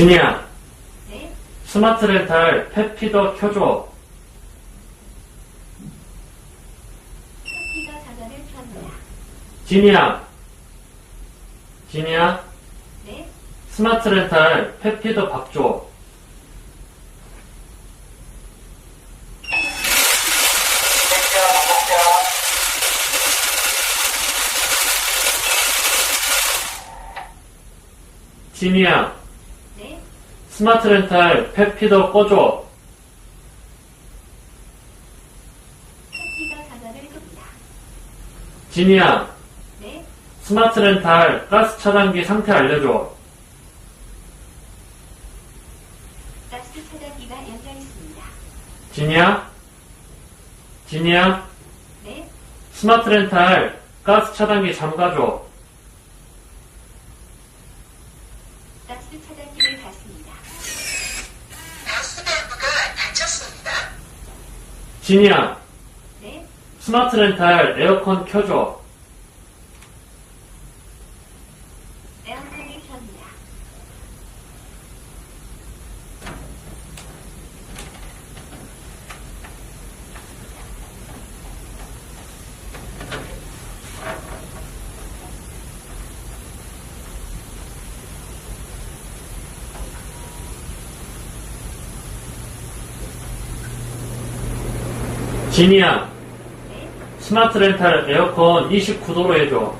진이야, 네, 스마트 렌탈 펫피더 켜줘. 햇피가 전원을 켭니다. 진이야, 진이야, 네, 스마트 렌탈 펫피더 밥 줘. 진이야, 네, 스마트 렌탈 펫피더 꺼줘. 진이야, 네, 스마트 렌탈 가스 차단기 상태 알려줘. 가스 차단기가 열려 있습니다. 진이야, 진이야, 네, 스마트 렌탈 가스 차단기 잠가줘. 진이야, 네, 스마트 렌탈 에어컨 켜줘. 에어컨을 켭니다. 진이야, 네, 스마트 렌탈 에어컨 29도로 해줘.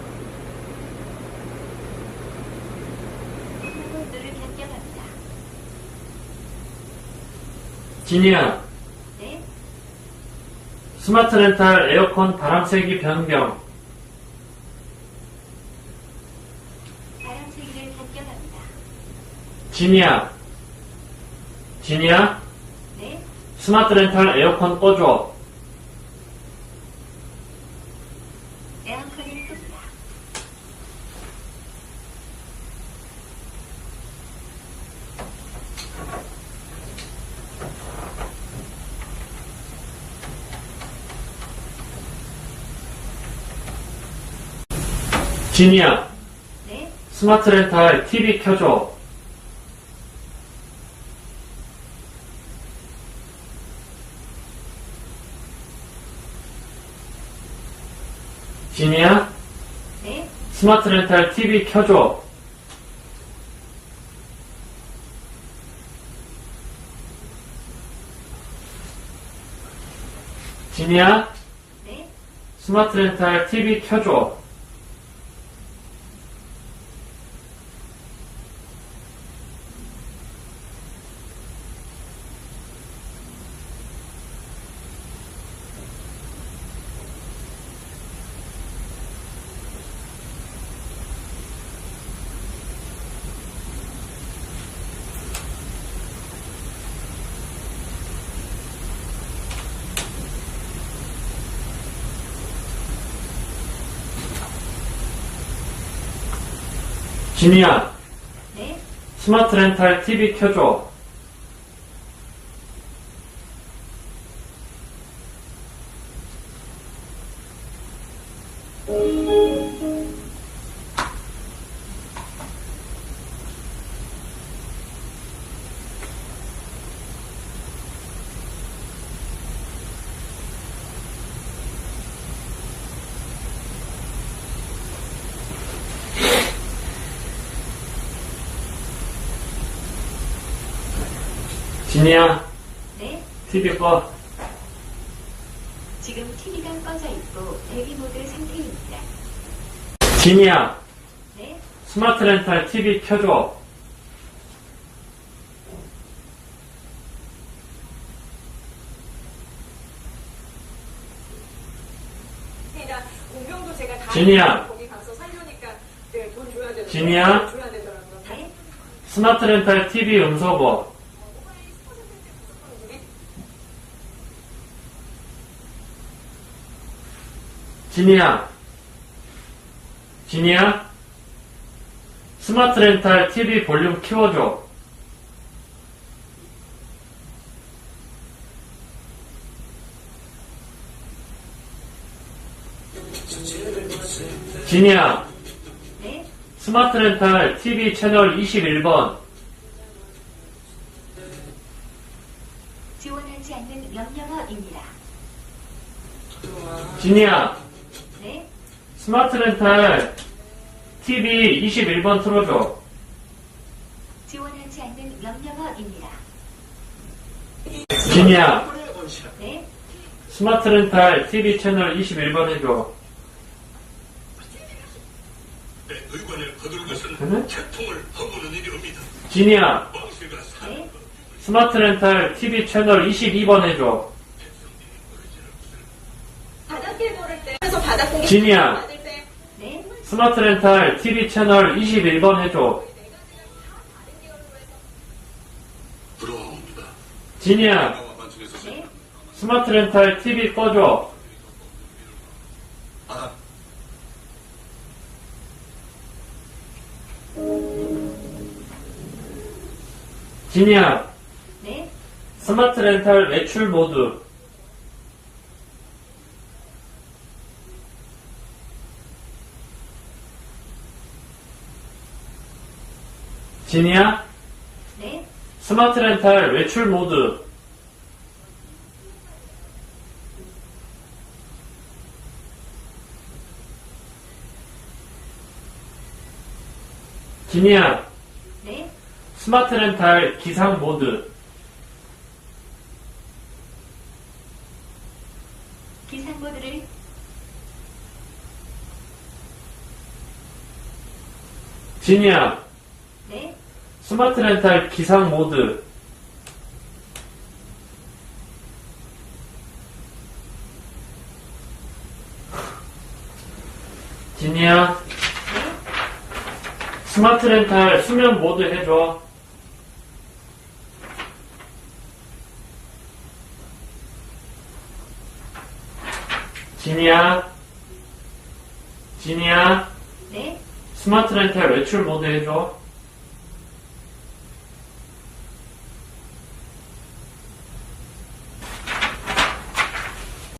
진이야, 네, 스마트 렌탈 에어컨 바람세기 변경. 바람 세기를 변경합니다. 진이야, 진이야, 네, 스마트 렌탈 에어컨 꺼줘. 에어컨을 끕니다. 진이야, 네, 스마트 렌탈 TV 켜줘. 진이야, 네, 스마트 렌탈 TV 켜줘. 진이야, 네, 스마트 렌탈 TV 켜줘. 진이야, 네, 스마트 렌탈 TV 켜줘. 진이야, 네. TV 꺼. 지금 TV가 꺼져 있고 대기 모드 상태입니다. 진이야, 네, 스마트 렌탈 TV 켜줘. 진이야. 네, 진이야. 네, 스마트 렌탈 TV 음소거. 지니야, 지니야, 스마트 렌탈 TV 볼륨 키워줘. 지니야, 네? 스마트 렌탈 TV 채널 21번. 지니야. 네, 스마트 렌탈 TV 21번 틀어줘. 지원하지 않는 명령어입니다. 진이야, 네, 스마트 렌탈 TV 채널 21번 해줘. 내 의관을 거둘 것은 그래? 태통을 허무는 일이옵니다. 진이야, 왕실과 네, 스마트 렌탈 TV 채널 22번 해줘. 바닥에 바닥 공기 진이야. 받을 때 네, 스마트 렌탈 TV 채널 21번 해줘. 부러워옵니다. 반쪽에서 네, 스마트 렌탈 TV 꺼줘. 바닥 진이야, 네, 스마트 렌탈 외출 모드. 진이야, 네, 스마트 렌탈 외출 모드. 진이야, 네, 스마트 렌탈 기상 모드. 기상 모드를 진이야, 네, 스마트 렌탈 기상 모드. 진이야, 네, 스마트 렌탈 수면 모드 해줘. 진이야, 진이야, 네, 스마트 렌탈 외출 모드 해줘.